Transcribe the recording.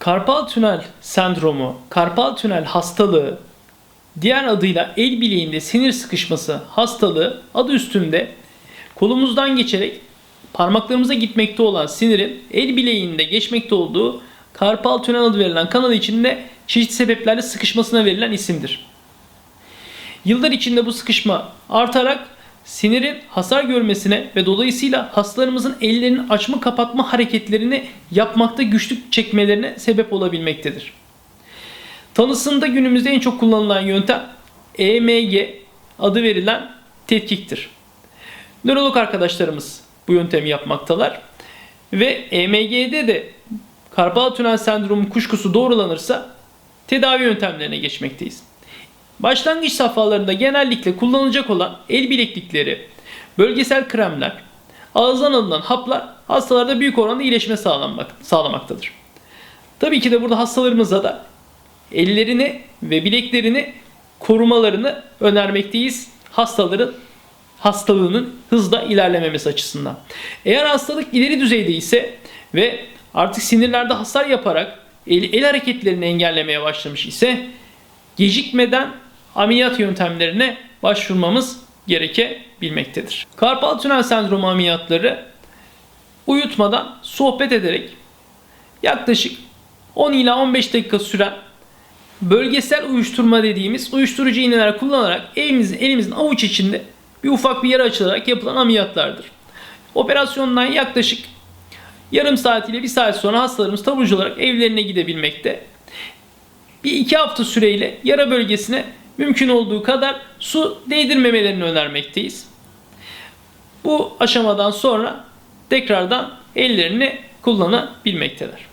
Karpal tünel sendromu, karpal tünel hastalığı, diğer adıyla el bileğinde sinir sıkışması hastalığı adı üstünde kolumuzdan geçerek parmaklarımıza gitmekte olan sinirin el bileğinde geçmekte olduğu karpal tünel adı verilen kanal içinde çeşitli sebeplerle sıkışmasına verilen isimdir. Yıllar içinde bu sıkışma artarak sinirin hasar görmesine ve dolayısıyla hastalarımızın ellerinin açma kapatma hareketlerini yapmakta güçlük çekmelerine sebep olabilmektedir. Tanısında günümüzde en çok kullanılan yöntem EMG adı verilen tetkiktir. Nörolog arkadaşlarımız bu yöntemi yapmaktalar. Ve EMG'de de karpal tünel sendromu kuşkusu doğrulanırsa tedavi yöntemlerine geçmekteyiz. Başlangıç safhalarında genellikle kullanılacak olan el bileklikleri, bölgesel kremler, ağızdan alınan haplar hastalarda büyük oranda iyileşme sağlanmak, sağlamaktadır. Tabii ki de burada hastalarımıza da ellerini ve bileklerini korumalarını önermekteyiz. Hastaların hastalığının hızla ilerlememesi açısından. Eğer hastalık ileri düzeyde ise ve artık sinirlerde hasar yaparak el, el hareketlerini engellemeye başlamış ise gecikmeden ameliyat yöntemlerine başvurmamız gerekebilmektedir. Karpal tünel sendromu ameliyatları uyutmadan sohbet ederek yaklaşık 10 ila 15 dakika süren bölgesel uyuşturma dediğimiz uyuşturucu iğneler kullanarak elimizin, elimizin avuç içinde bir ufak bir yara açılarak yapılan ameliyatlardır. Operasyondan yaklaşık yarım saat ile bir saat sonra hastalarımız taburcu olarak evlerine gidebilmekte. Bir iki hafta süreyle yara bölgesine mümkün olduğu kadar su değdirmemelerini önermekteyiz. Bu aşamadan sonra tekrardan ellerini kullanabilmektedir.